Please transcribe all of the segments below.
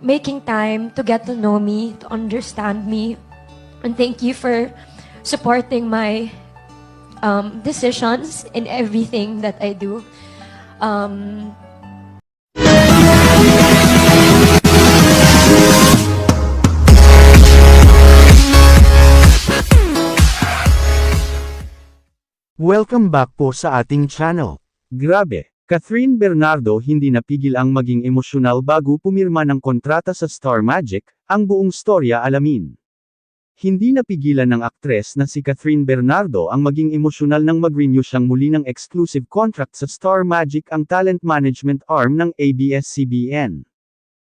making time to get to know me, to understand me. And thank you for supporting my um, decisions in everything that I do. Um, Welcome back po sa ating channel. Grabe, Catherine Bernardo hindi napigil ang maging emosyonal bago pumirma ng kontrata sa Star Magic, ang buong storya alamin. Hindi napigilan ng aktres na si Catherine Bernardo ang maging emosyonal nang mag-renew siyang muli ng exclusive contract sa Star Magic ang talent management arm ng ABS-CBN.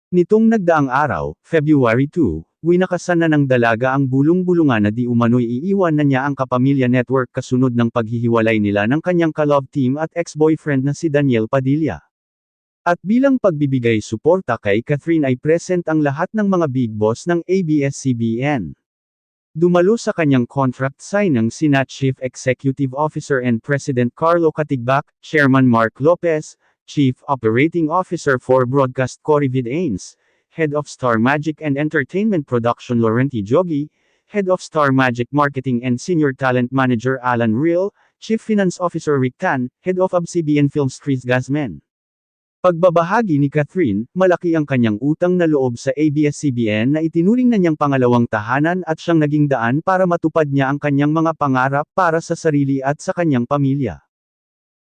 Nitong nagdaang araw, February 2, winakasan na ng dalaga ang bulong-bulungan na di umano'y iiwan na niya ang Kapamilya Network kasunod ng paghihiwalay nila ng kanyang ka-love team at ex-boyfriend na si Daniel Padilla. At bilang pagbibigay suporta kay Catherine ay present ang lahat ng mga big boss ng ABS-CBN. Dumalo sa kanyang contract signing sina Chief Executive Officer and President Carlo Katigbak, Chairman Mark Lopez, Chief Operating Officer for Broadcast Cory Vidanes, Head of Star Magic and Entertainment Production Laurenti Jogi, Head of Star Magic Marketing and Senior Talent Manager Alan Real, Chief Finance Officer Rick Tan, Head of ABS-CBN Films Chris Gazmen. Pagbabahagi ni Catherine, malaki ang kanyang utang na loob sa ABS-CBN na itinuring na niyang pangalawang tahanan at siyang naging daan para matupad niya ang kanyang mga pangarap para sa sarili at sa kanyang pamilya.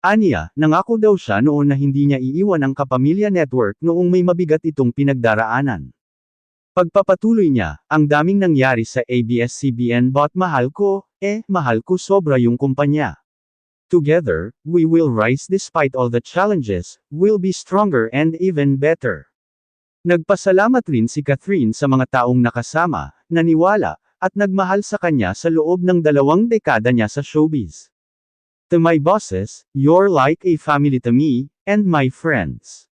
Aniya, nangako daw siya noon na hindi niya iiwan ang Kapamilya Network noong may mabigat itong pinagdaraanan. Pagpapatuloy niya, ang daming nangyari sa ABS-CBN but mahal ko, eh, mahal ko sobra yung kumpanya. Together, we will rise despite all the challenges, we'll be stronger and even better. Nagpasalamat rin si Catherine sa mga taong nakasama, naniwala, at nagmahal sa kanya sa loob ng dalawang dekada niya sa showbiz. To my bosses, you're like a family to me, and my friends.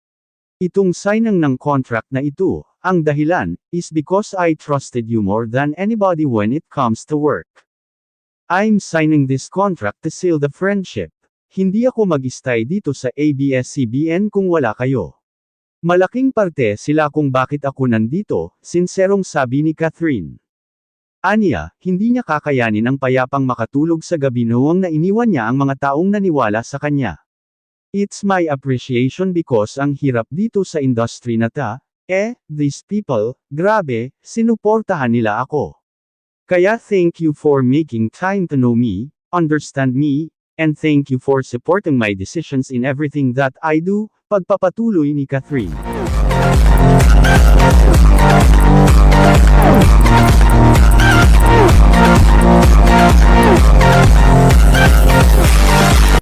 Itong signing ng contract na ito, ang dahilan, is because I trusted you more than anybody when it comes to work. I'm signing this contract to seal the friendship. Hindi ako mag-stay dito sa ABS-CBN kung wala kayo. Malaking parte sila kung bakit ako nandito, sinserong sabi ni Catherine. Aniya, hindi niya kakayanin ang payapang makatulog sa gabi noong nainiwan niya ang mga taong naniwala sa kanya. It's my appreciation because ang hirap dito sa industry na ta, eh, these people, grabe, sinuportahan nila ako. Kaya thank you for making time to know me, understand me, and thank you for supporting my decisions in everything that I do, pagpapatuloy ni Catherine.